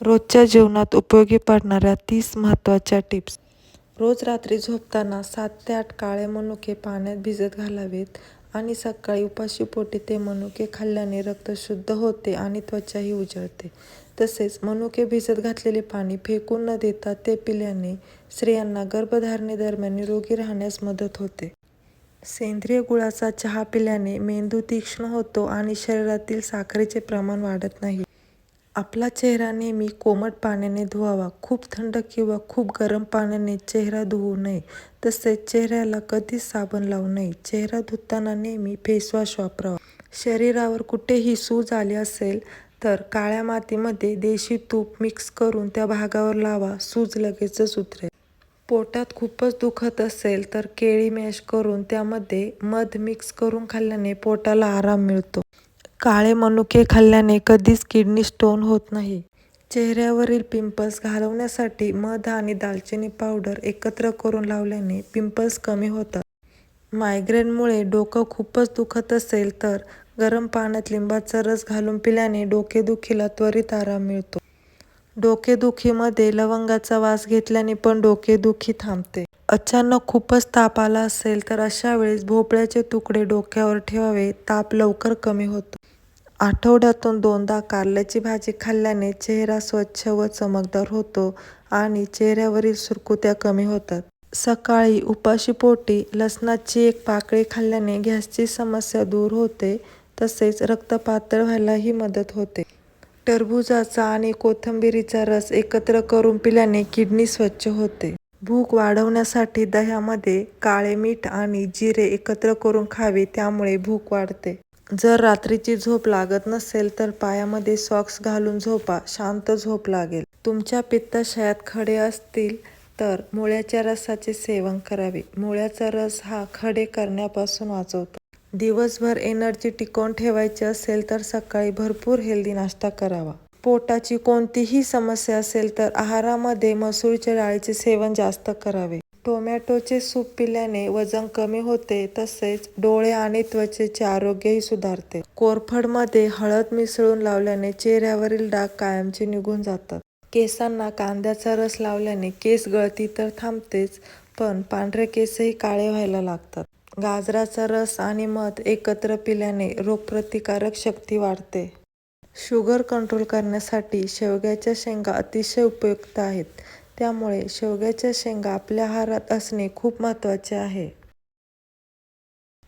रोजच्या जीवनात उपयोगी पडणाऱ्या तीस महत्त्वाच्या टिप्स. रोज रात्री झोपताना सात ते आठ काळे मनुके पाण्यात भिजत घालावेत आणि सकाळी उपाशीपोटी ते मनुके खाल्ल्याने रक्त शुद्ध होते आणि त्वचाही उजळते. तसेच मनुके भिजत घातलेले पाणी फेकून न देता ते पिल्याने स्त्रियांना गर्भधारणेदरम्यान निरोगी राहण्यास मदत होते. सेंद्रिय गुळाचा चहा पिल्याने मेंदू तीक्ष्ण होतो आणि शरीरातील साखरेचे प्रमाण वाढत नाही. आपला चेहरा नेहमी कोमट पाण्याने धुवावा. खूप थंड किंवा खूप गरम पाण्याने चेहरा धुवू नये. तसेच चेहऱ्याला कधीच साबण लावू नये. चेहरा धुताना नेहमी फेसवॉश वापरावा. शरीरावर कुठेही सूज आली असेल तर काळ्या मातीमध्ये देशी तूप मिक्स करून त्या भागावर लावा. सूज लगेचच उतरेल. पोटात खूपच दुखत असेल तर केळी मॅश करून त्यामध्ये मध मिक्स करून खाल्ल्याने पोटाला आराम मिळतो. काळे मनुके खाल्ल्याने कधीच किडनी स्टोन होत नाही. चेहऱ्यावरील पिंपल्स घालवण्यासाठी मध आणि दालचिनी पावडर एकत्र करून लावल्याने पिंपल्स कमी होतात. मायग्रेनमुळे डोकं खूपच दुखत असेल तर गरम पाण्यात लिंबाचा रस घालून पिल्याने डोकेदुखीला त्वरित आराम मिळतो. डोकेदुखीमध्ये लवंगाचा वास घेतल्याने पण डोकेदुखी थांबते. अचानक खूपच ताप आला असेल तर अशा वेळेस भोपळ्याचे तुकडे डोक्यावर ठेवावे. ताप लवकर कमी होतो. आठवड्यातून दोनदा कारल्याची भाजी खाल्ल्याने चेहरा स्वच्छ व चमकदार होतो आणि चेहऱ्यावरील सुरकुत्या कमी होतात. सकाळी उपाशीपोटी लसणाची एक पाकळी खाल्ल्याने गॅसची समस्या दूर होते तसेच रक्त पातळ व्हायलाही मदत होते. टरबूजाचा आणि कोथिंबिरीचा रस एकत्र करून पिल्याने किडनी स्वच्छ होते. भूक वाढवण्यासाठी दह्यामध्ये काळे मीठ आणि जिरे एकत्र करून खावे त्यामुळे भूक वाढते. जर रात्रीची झोप लागत नसेल तर पायामध्ये सॉक्स घालून झोपा शांत झोप लागेल. तुमच्या पित्ताशयात खडे असतील तर मुळ्याच्या रसाचे सेवन करावे. मुळ्याचा रस हा खडे करण्यापासून वाचवतो. दिवसभर एनर्जी टिकवून ठेवायची असेल तर सकाळी भरपूर हेल्दी नाश्ता करावा. पोटाची कोणतीही समस्या असेल तर आहारामध्ये मसूरच्या डाळीचे सेवन जास्त करावे. टोमॅटोचे सूप पिल्याने वजन कमी होते तसेच डोळे आणि त्वचेचे आरोग्यही सुधारते. कोरफडमध्ये हळद मिसळून लावल्याने चेहऱ्यावरील डाग कायमचे निघून जातात. केसांना कांद्याचा रस लावल्याने केस गळती तर थांबतेच पण पांढरे केसही काळे व्हायला लागतात. गाजराचा रस आणि मध एकत्र पिल्याने रोगप्रतिकारक शक्ती वाढते. शुगर कंट्रोल करण्यासाठी शेवग्याच्या शेंगा अतिशय उपयुक्त आहेत. त्यामुळे शेवग्याच्या शेंगा आपल्या आहारात असणे खूप महत्त्वाचे आहे.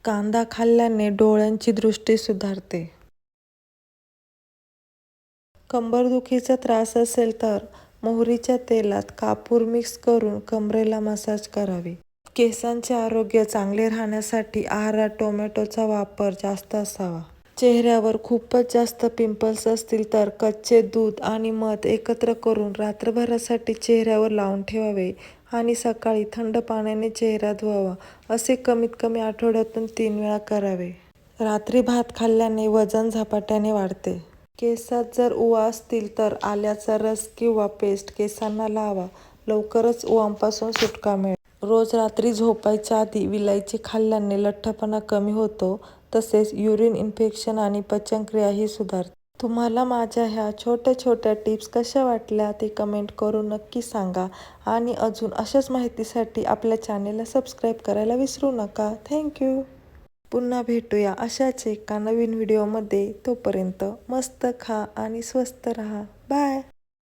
कांदा खाल्ल्याने डोळ्यांची दृष्टी सुधारते. कंबरदुखीचा त्रास असेल तर मोहरीच्या तेलात कापूर मिक्स करून कमरेला मसाज करावे. केसांचे आरोग्य चांगले राहण्यासाठी आहारात टोमॅटोचा वापर जास्त असावा. चेहऱ्यावर खूपच जास्त पिंपल्स असतील तर कच्चे दूध आणि मध एकत्र करून रात्रभरासाठी चेहऱ्यावर लावून ठेवावे आणि सकाळी थंड पाण्याने चेहरा धुवावा असे कमीत कमी आठवड्यातून तीन वेळा करावे. रात्री भात खाल्ल्याने वजन झपाट्याने वाढते. केसात जर उवा असतील तर आल्याचा रस किंवा पेस्ट केसांना लावा. लवकरच उवांपासून सुटका मिळेल. रोज रात्री झोपायच्या आधी विलायची खाल्ल्याने लठ्ठपणा कमी होतो तसेच युरिन इन्फेक्शन आणि पचनक्रियाही सुधारते. तुम्हाला माझ्या ह्या छोट्या छोट्या टिप्स कशा वाटल्या ते कमेंट करून नक्की सांगा आणि अजून अशाच माहितीसाठी आपल्या चॅनेलला सबस्क्राईब करायला विसरू नका. थँक्यू पुन्हा भेटूया अशाच एका नवीन व्हिडिओमध्ये. तोपर्यंत मस्त खा आणि स्वस्त रहा. बाय.